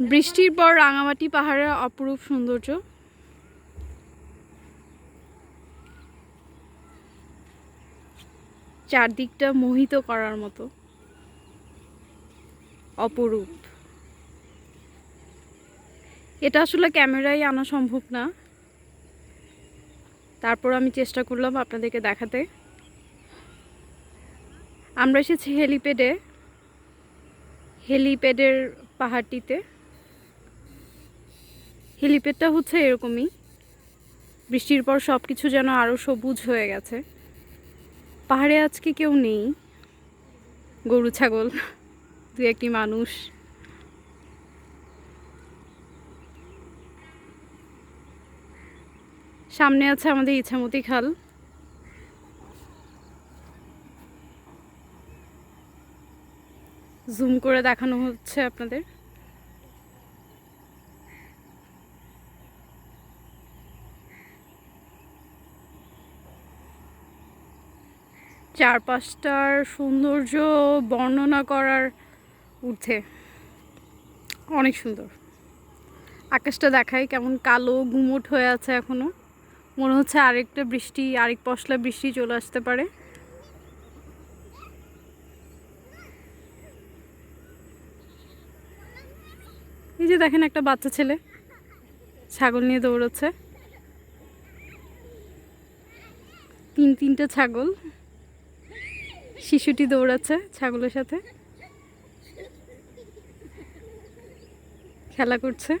বৃষ্টির পর রাঙামাটি পাহাড়ের অপরূপ সৌন্দর্য। চারদিকটা মোহিত করার মতো। অপরূপ। এটা আসলে ক্যামেরায় আনা সম্ভব না। তারপর আমি চেষ্টা করলাম আপনাদেরকে দেখাতে। আমরা এসেছি হেলিপ্যাডে। হেলিপ্যাডের পাহাড়টিতে। হেলিপ্যাডটা হচ্ছে এরকমই। বৃষ্টির পর সব কিছু যেন আরও সবুজ হয়ে গেছে। পাহাড়ে আজকে কেউ নেই। গরু, ছাগল, দু একটি মানুষ। সামনে আছে আমাদের ইছামতি খাল। জুম করে দেখানো হচ্ছে আপনাদের। চারপাশটার সৌন্দর্য বর্ণনা করার ঊর্ধ্বে। অনেক সুন্দর। আকাশটা দেখায় কেমন কালো গুমোট হয়ে আছে এখনও। মনে হচ্ছে আরেকটা বৃষ্টি, আরেক পশলা বৃষ্টি চলে আসতে পারে। এই যে দেখেন একটা বাচ্চা ছেলে ছাগল নিয়ে দৌড়চ্ছে। তিন, তিনটা ছাগল। শিশুটি দৌড়াচ্ছে ছাগলের সাথে। খেলা করছে।